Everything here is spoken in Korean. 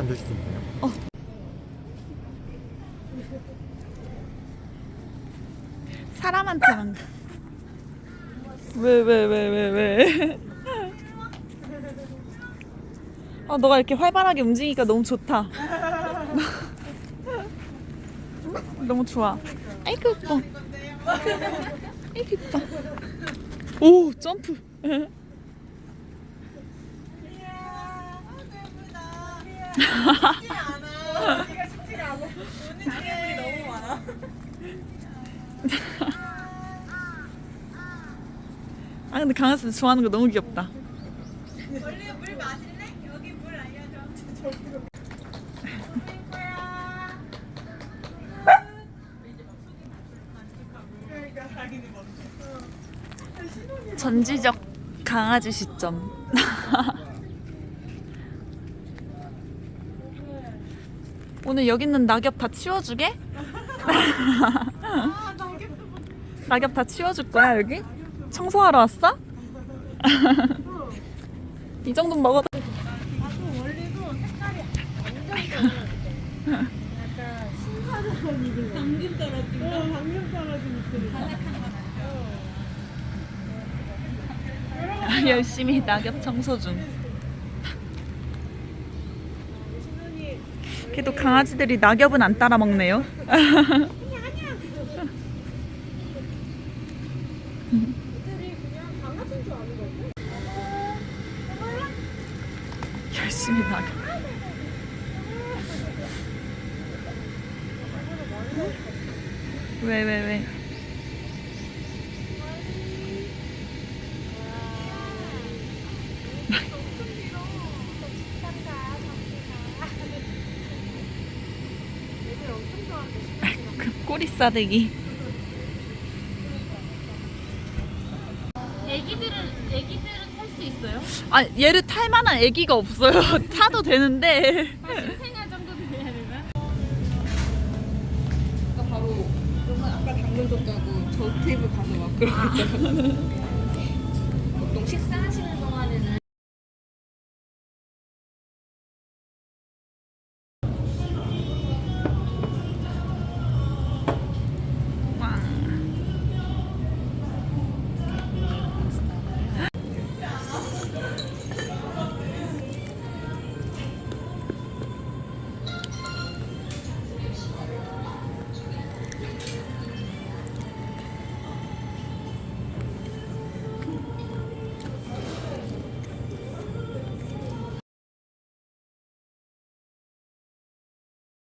한 드실 수 있나요? 사람한테만 왜왜 왜 왜 왜? 아 너가 이렇게 활발하게 움직이니까 너무 좋다. 너무 좋아. 아이고 이뻐. 아이고 이뻐. 오 점프. 아 근데 강아지 좋아하는 거 너무 귀엽다. 전지적 강아지 시점. 오늘 여기 있는 낙엽 다 치워주게? 낙엽 다 치워줄 거야 여기? 청소하러 왔어? 이 정도는 먹어도 열심히 낙엽 청소 중. 그래도 강아지들이 낙엽은 안 따라 먹네요. 열심히 낙엽. 왜, 왜, 왜? 그 꼬리 싸대기. 애기들은 애기들은 탈 수 있어요? 아, 얘를 탈 만한 애기가 없어요. 타도 되는데. 생활 정도는 해야 되나? 바로 아까 당근 줬다고 저 테이블 가서 막 그러고 있잖아. 보통 식사하시는